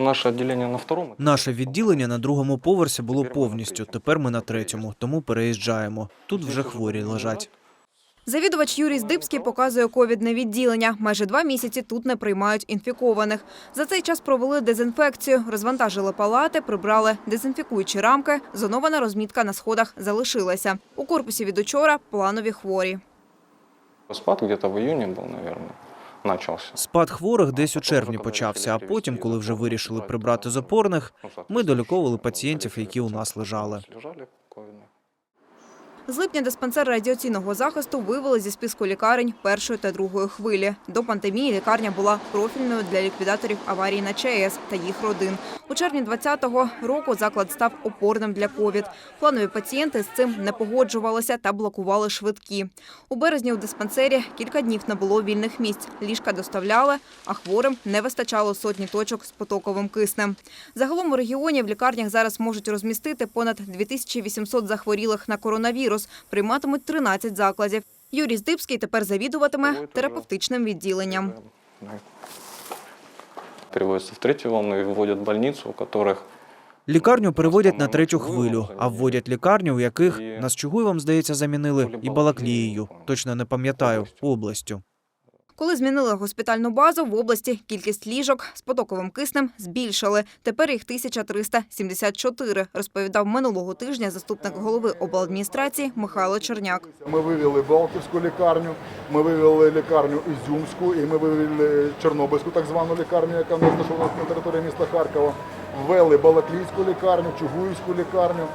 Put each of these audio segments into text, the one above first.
Наше відділення на второму. Наше відділення на другому поверсі було повністю. Тепер ми на третьому, тому переїжджаємо. Тут вже хворі лежать. Завідувач Юрій Здибський показує ковідне відділення. Майже два місяці тут не приймають інфікованих. За цей час провели дезінфекцію, розвантажили палати, прибрали дезінфікуючі рамки. Зонована розмітка на сходах залишилася. У корпусі від учора планові хворі. Спад где-то в июне был, наверное, начался. Спад хворих десь у червні почався, а потім, коли вже вирішили прибрати з опорних, ми доліковували пацієнтів, які у нас лежали. З липня диспансер радіаційного захисту вивели зі списку лікарень першої та другої хвилі. До пандемії лікарня була профільною для ліквідаторів аварій на ЧАЕС та їх родин. У червні 2020 року заклад став опорним для ковід. Планові пацієнти з цим не погоджувалися та блокували швидкі. У березні у диспансері кілька днів не було вільних місць. Ліжка доставляли, а хворим не вистачало сотні точок з потоковим киснем. Загалом у регіоні в лікарнях зараз можуть розмістити понад 2800 захворілих на коронавірус. Прийматимуть 13 закладів. Юрій Здибський тепер завідуватиме терапевтичним відділенням. Переводяться в третю волну і вводять в больницу, у яких Лікарню переводять на третю хвилю, а вводять лікарню, у яких нас Чугуєвом, здається, замінили і Балаклією. Точно не пам'ятаю областю. Коли змінили госпітальну базу, в області кількість ліжок з потоковим киснем збільшили. Тепер їх 1374, розповідав минулого тижня заступник голови обладміністрації Михайло Черняк. Ми вивели Балтівську лікарню, ми вивели лікарню Ізюмську і ми вивели Чорнобильську так звану лікарню, яка нас на території міста Харкова. Ввели Балаклійську лікарню, Чугуївську лікарню,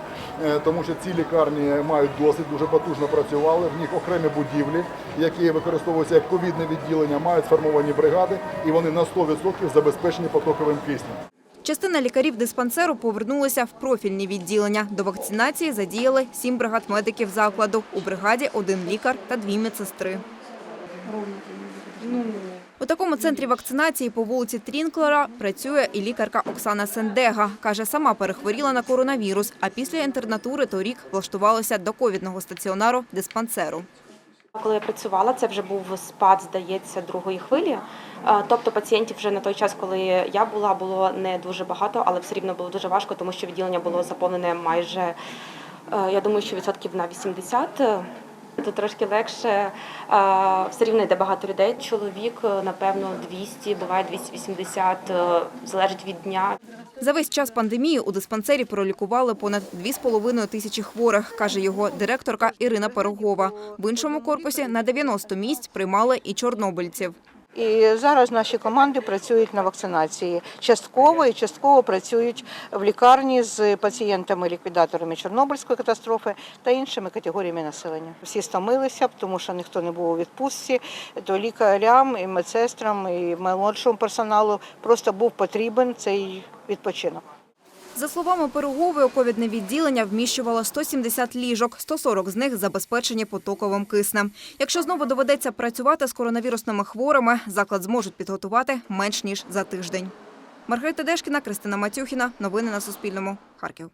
е, тому що ці лікарні мають досить дуже потужно працювали. В них окремі будівлі, які використовуються як ковідне відділення, мають сформовані бригади, і вони на 100% забезпечені потоковим киснем. Частина лікарів диспансеру повернулася в профільні відділення. До вакцинації задіяли сім бригад медиків закладу. У бригаді один лікар та дві медсестри. У такому центрі вакцинації по вулиці Трінклера працює і лікарка Оксана Сендега. Каже, сама перехворіла на коронавірус, а після інтернатури торік влаштувалася до ковідного стаціонару диспансеру. Коли я працювала, це вже був спад, здається, другої хвилі. Е, Тобто пацієнтів вже на той час, коли я була, було не дуже багато, але все рівно було дуже важко, тому що відділення було заповнене майже, е, я думаю, що відсотків на 80. Тут трошки легше, все рівно йде багато людей. Чоловік, е, напевно, 200, буває 280, е, залежить від дня. За весь час пандемії у диспансері пролікували понад 2,5 тисячі хворих, каже його директорка Ірина Пирогова. В іншому корпусі на 90 місць приймали і чорнобильців. І зараз наші команди працюють на вакцинації частково і частково працюють в лікарні з пацієнтами-ліквідаторами Чорнобильської катастрофи та іншими категоріями населення. Всі стомилися, тому що ніхто не був у відпустці. То лікарям, і медсестрам, і молодшому персоналу просто був потрібен цей відпочинок. За словами Пирогової, ковідне відділення вміщувало 170 ліжок, 140 з них забезпечені потоковим киснем. Якщо знову доведеться працювати з коронавірусними хворими, заклад зможуть підготувати менш ніж за тиждень. Маргарита Дешкіна, Кристина Матюхіна. Новини на Суспільному. Харків.